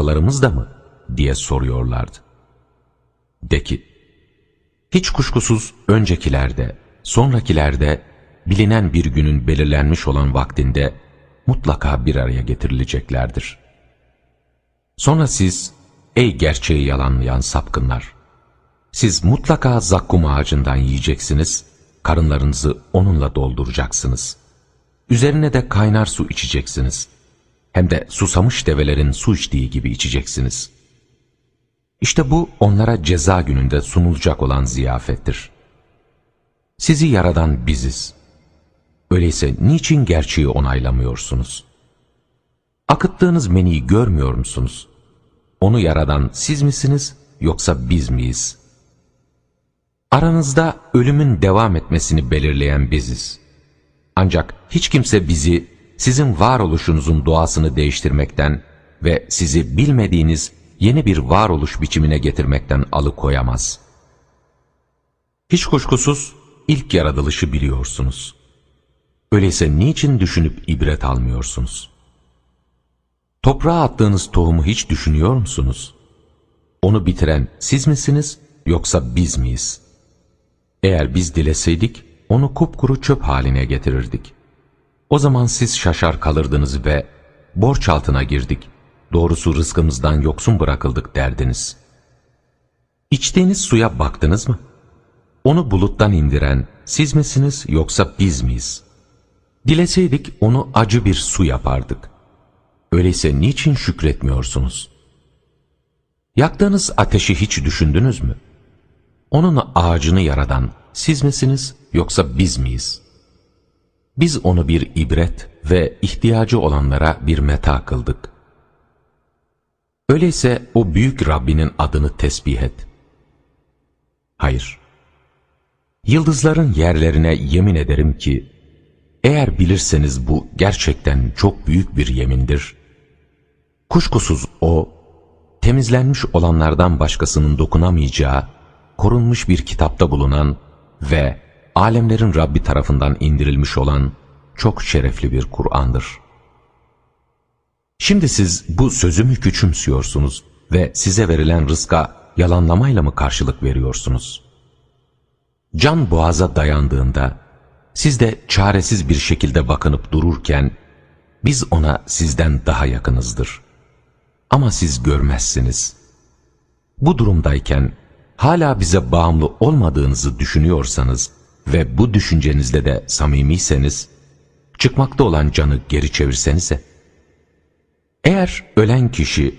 atalarımız da mı? diye soruyorlardı. De ki, hiç kuşkusuz öncekilerde, sonrakilerde bilinen bir günün belirlenmiş olan vaktinde mutlaka bir araya getirileceklerdir. Sonra siz, ey gerçeği yalanlayan sapkınlar, siz mutlaka zakkum ağacından yiyeceksiniz, karınlarınızı onunla dolduracaksınız. Üzerine de kaynar su içeceksiniz. Hem de susamış develerin su içtiği gibi içeceksiniz. İşte bu onlara ceza gününde sunulacak olan ziyafettir. Sizi yaradan biziz. Öyleyse niçin gerçeği onaylamıyorsunuz? Akıttığınız meniyi görmüyor musunuz? Onu yaradan siz misiniz yoksa biz miyiz? Aranızda ölümün devam etmesini belirleyen biziz. Ancak hiç kimse bizi sizin varoluşunuzun doğasını değiştirmekten ve sizi bilmediğiniz yeni bir varoluş biçimine getirmekten alıkoyamaz. Hiç kuşkusuz ilk yaratılışı biliyorsunuz. Öyleyse niçin düşünüp ibret almıyorsunuz? Toprağa attığınız tohumu hiç düşünüyor musunuz? Onu bitiren siz misiniz yoksa biz miyiz? Eğer biz dileseydik onu kupkuru çöp haline getirirdik. O zaman siz şaşar kalırdınız ve borç altına girdik. Doğrusu rızkımızdan yoksun bırakıldık derdiniz. İçtiğiniz suya baktınız mı? Onu buluttan indiren siz misiniz yoksa biz miyiz? Dileseydik onu acı bir su yapardık. Öyleyse niçin şükretmiyorsunuz? Yaktığınız ateşi hiç düşündünüz mü? Onun ağacını yaradan siz misiniz yoksa biz miyiz? Biz onu bir ibret ve ihtiyacı olanlara bir meta kıldık. Öyleyse o büyük Rabbinin adını tesbih et. Hayır. Yıldızların yerlerine yemin ederim ki, eğer bilirseniz bu gerçekten çok büyük bir yemindir. Kuşkusuz o, temizlenmiş olanlardan başkasının dokunamayacağı, korunmuş bir kitapta bulunan ve alemlerin Rabbi tarafından indirilmiş olan çok şerefli bir Kur'an'dır. Şimdi siz bu sözü mü küçümsüyorsunuz ve size verilen rızka yalanlamayla mı karşılık veriyorsunuz? Can boğaza dayandığında, siz de çaresiz bir şekilde bakınıp dururken, biz ona sizden daha yakınızdır. Ama siz görmezsiniz. Bu durumdayken, hala bize bağımlı olmadığınızı düşünüyorsanız ve bu düşüncenizde de samimiyseniz, çıkmakta olan canı geri çevirsenize. Eğer ölen kişi